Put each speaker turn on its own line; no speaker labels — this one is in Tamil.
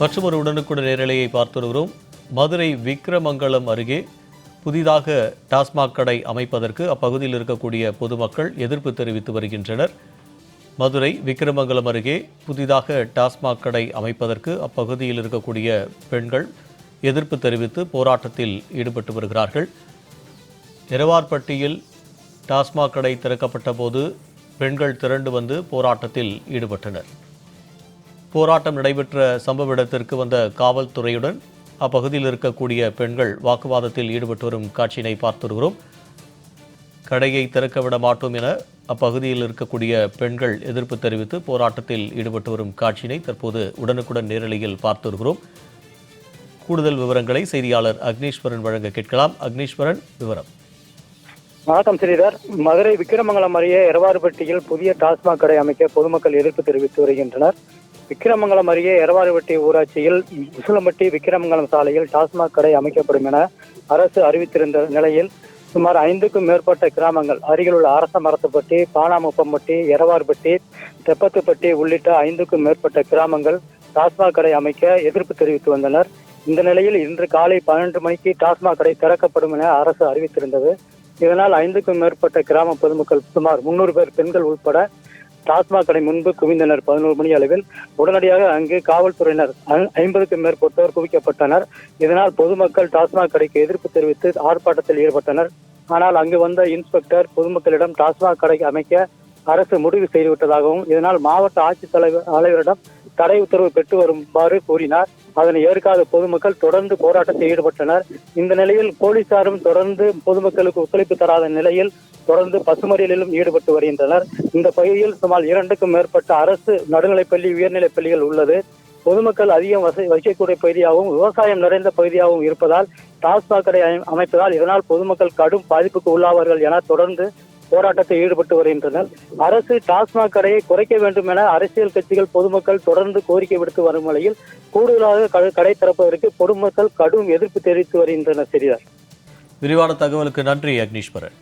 மற்றும் ஒரு உடனுக்குடன் நேரலையை பார்த்து வருகிறோம் மதுரை விக்ரமங்கலம் அருகே புதிதாக டாஸ்மாக் கடை அமைப்பதற்கு அப்பகுதியில் இருக்கக்கூடிய பொதுமக்கள் எதிர்ப்பு தெரிவித்து வருகின்றனர். மதுரை விக்கிரமங்கலம் அருகே புதிதாக டாஸ்மாக் கடை அமைப்பதற்கு அப்பகுதியில் இருக்கக்கூடிய பெண்கள் எதிர்ப்பு தெரிவித்து போராட்டத்தில் ஈடுபட்டு வருகிறார்கள். இரவார்பட்டியில் டாஸ்மாக் கடை திறக்கப்பட்ட போது பெண்கள் திரண்டு வந்து போராட்டத்தில் ஈடுபட்டனர். போராட்டம் நடைபெற்ற சம்பவ இடத்திற்கு வந்த காவல்துறையுடன் அப்பகுதியில் இருக்கக்கூடிய பெண்கள் வாக்குவாதத்தில் ஈடுபட்டு வரும் காட்சியினை பார்த்து வருகிறோம் கடையை திறக்க விட மாட்டோம் என அப்பகுதியில் இருக்கக்கூடிய பெண்கள் எதிர்ப்பு தெரிவித்து போராட்டத்தில் ஈடுபட்டு வரும் காட்சியினை தற்போது உடனுக்குடன் நேரலையில் பார்த்து வருகிறோம் கூடுதல் விவரங்களை செய்தியாளர் அக்னீஸ்வரன் வழங்க கேட்கலாம். அக்னீஸ்வரன் விவரம்.
வணக்கம் ஸ்ரீதர். மதுரை விக்கிரமங்கலம் அருகே எரவாறுபட்டியில் புதிய டாஸ்மாக் கடை அமைக்க பொதுமக்கள் எதிர்ப்பு தெரிவித்து வருகின்றனர். விக்கிரமங்கலம் அருகே எரவாறுபட்டி ஊராட்சியில் உசிலம்பட்டி விக்கிரமங்கலம் சாலையில் டாஸ்மாக் கடை அமைக்கப்படும் என அரசு அறிவித்திருந்த நிலையில் சுமார் ஐந்துக்கும் மேற்பட்ட கிராமங்கள் அருகிலுள்ள அரச மரத்துப்பட்டி பானாமுப்பம்பட்டி எரவார்பட்டி தெப்பத்துப்பட்டி உள்ளிட்ட ஐந்துக்கும் மேற்பட்ட கிராமங்கள் டாஸ்மாக் கடை அமைக்க எதிர்ப்பு தெரிவித்து வந்தனர். இந்த நிலையில் இன்று காலை பன்னெண்டு மணிக்கு டாஸ்மாக் கடை திறக்கப்படும் என அரசு அறிவித்திருந்தது. இதனால் ஐந்துக்கும் மேற்பட்ட கிராம பொதுமக்கள் சுமார் முன்னூறு பேர் பெண்கள் உட்பட டாஸ்மாக் கடை முன்பு குவிந்தனர். பதினோரு மணி அளவில் உடனடியாக அங்கு காவல்துறையினர் ஐம்பதுக்கும் மேற்பட்டோர் குவிக்கப்பட்டனர். இதனால் பொதுமக்கள் டாஸ்மாக் கடைக்கு எதிர்ப்பு தெரிவித்து ஆர்ப்பாட்டத்தில் ஈடுபட்டனர். ஆனால் அங்கு வந்த இன்ஸ்பெக்டர் பொதுமக்களிடம் டாஸ்மாக் கடை அமைக்க அரசு முடிவு செய்துவிட்டதாகவும் இதனால் மாவட்ட ஆட்சித்தலைவர் தலைவரிடம் தடை உத்தரவு பெற்று வருமாறு கூறினார். அதனை ஏற்காத பொதுமக்கள் தொடர்ந்து போராட்டத்தில் ஈடுபட்டனர். இந்த நிலையில் போலீசாரும் தொடர்ந்து பொதுமக்களுக்கு ஒத்துழைப்பு தராத நிலையில் தொடர்ந்து பசுமறியலிலும் ஈடுபட்டு வருகின்றனர். இந்த பகுதியில் சுமார் இரண்டுக்கும் மேற்பட்ட அரசு நடுநிலைப்பள்ளி உயர்நிலைப் பள்ளிகள் உள்ளது. பொதுமக்கள் அதிகம் வசதி வசிக்கக்கூடிய பகுதியாகவும் விவசாயம் நிறைந்த பகுதியாகவும் இருப்பதால் டாஸ்மாக் கடை அமை- அமைப்பதால் இதனால் பொதுமக்கள் கடும் பாதிப்புக்கு உள்ளாவார்கள் என தொடர்ந்து போராட்டத்தில் ஈடுபட்டு வருகின்றனர். அரசு டாஸ்மாக் கடையை குறைக்க வேண்டும் என அரசியல் கட்சிகள் பொதுமக்கள் தொடர்ந்து கோரிக்கை விடுத்து வரும் நிலையில் கூடுதலாக கடை திறப்பதற்கு பொதுமக்கள் கடும் எதிர்ப்பு தெரிவித்து வருகின்றனர் சரிதார்
விரிவான தகவலுக்கு நன்றி அக்னீஸ்வரன்